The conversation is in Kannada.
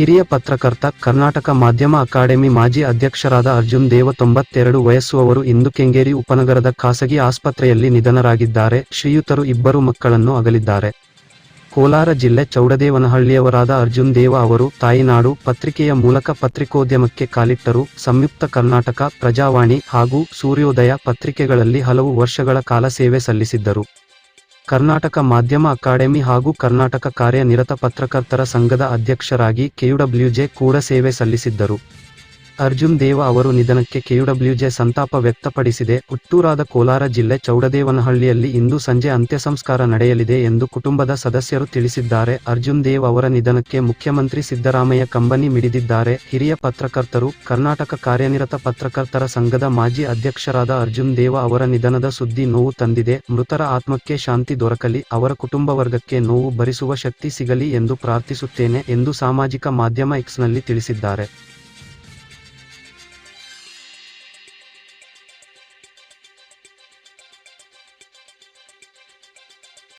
ಹಿರಿಯ ಪತ್ರಕರ್ತ, ಕರ್ನಾಟಕ ಮಾಧ್ಯಮ ಅಕಾಡೆಮಿ ಮಾಜಿ ಅಧ್ಯಕ್ಷರಾದ ಅರ್ಜುನ್ ದೇವ ತೊಂಬತ್ತೆರಡು ವಯಸ್ಸುವವರು ಇಂದು ಕೆಂಗೇರಿ ಉಪನಗರದ ಖಾಸಗಿ ಆಸ್ಪತ್ರೆಯಲ್ಲಿ ನಿಧನರಾಗಿದ್ದಾರೆ. ಶ್ರೀಯುತರು ಇಬ್ಬರು ಮಕ್ಕಳನ್ನು ಅಗಲಿದ್ದಾರೆ. ಕೋಲಾರ ಜಿಲ್ಲೆ ಚೌಡದೇವನಹಳ್ಳಿಯವರಾದ ಅರ್ಜುನ್ ದೇವ ಅವರು ತಾಯಿನಾಡು ಪತ್ರಿಕೆಯ ಮೂಲಕ ಪತ್ರಿಕೋದ್ಯಮಕ್ಕೆ ಕಾಲಿಟ್ಟರು. ಸಂಯುಕ್ತ ಕರ್ನಾಟಕ, ಪ್ರಜಾವಾಣಿ ಹಾಗೂ ಸೂರ್ಯೋದಯ ಪತ್ರಿಕೆಗಳಲ್ಲಿ ಹಲವು ವರ್ಷಗಳ ಕಾಲ ಸೇವೆ ಸಲ್ಲಿಸಿದ್ದರು. ಕರ್ನಾಟಕ ಮಾಧ್ಯಮ ಅಕಾಡೆಮಿ ಹಾಗೂ ಕರ್ನಾಟಕ ಕಾರ್ಯನಿರತ ಪತ್ರಕರ್ತರ ಸಂಘದ ಅಧ್ಯಕ್ಷರಾಗಿ ಕೆಯುಡಬ್ಲ್ಯೂಜೆ ಕೂಡ ಸೇವೆ ಸಲ್ಲಿಸಿದ್ದರು. ಅರ್ಜುನ್ ದೇವ ಅವರು ನಿಧನಕ್ಕೆ ಕೆಯುಡಬ್ಲ್ಯೂಜೆ ಸಂತಾಪ ವ್ಯಕ್ತಪಡಿಸಿದೆ. ಹುಟ್ಟೂರಾದ ಕೋಲಾರ ಜಿಲ್ಲೆ ಚೌಡದೇವನಹಳ್ಳಿಯಲ್ಲಿ ಇಂದು ಸಂಜೆ ಅಂತ್ಯಸಂಸ್ಕಾರ ನಡೆಯಲಿದೆ ಎಂದು ಕುಟುಂಬದ ಸದಸ್ಯರು ತಿಳಿಸಿದ್ದಾರೆ. ಅರ್ಜುನ್ ದೇವ್ ಅವರ ನಿಧನಕ್ಕೆ ಮುಖ್ಯಮಂತ್ರಿ ಸಿದ್ದರಾಮಯ್ಯ ಕಂಬನಿ ಮಿಡಿದಿದ್ದಾರೆ. ಹಿರಿಯ ಪತ್ರಕರ್ತರು, ಕರ್ನಾಟಕ ಕಾರ್ಯನಿರತ ಪತ್ರಕರ್ತರ ಸಂಘದ ಮಾಜಿ ಅಧ್ಯಕ್ಷರಾದ ಅರ್ಜುನ್ ದೇವ ಅವರ ನಿಧನದ ಸುದ್ದಿ ನೋವು ತಂದಿದೆ. ಮೃತರ ಆತ್ಮಕ್ಕೆ ಶಾಂತಿ ದೊರಕಲಿ, ಅವರ ಕುಟುಂಬ ವರ್ಗಕ್ಕೆ ನೋವು ಭರಿಸುವ ಶಕ್ತಿ ಸಿಗಲಿ ಎಂದು ಪ್ರಾರ್ಥಿಸುತ್ತೇನೆ ಎಂದು ಸಾಮಾಜಿಕ ಮಾಧ್ಯಮ ಎಕ್ಸ್ನಲ್ಲಿ ತಿಳಿಸಿದ್ದಾರೆ.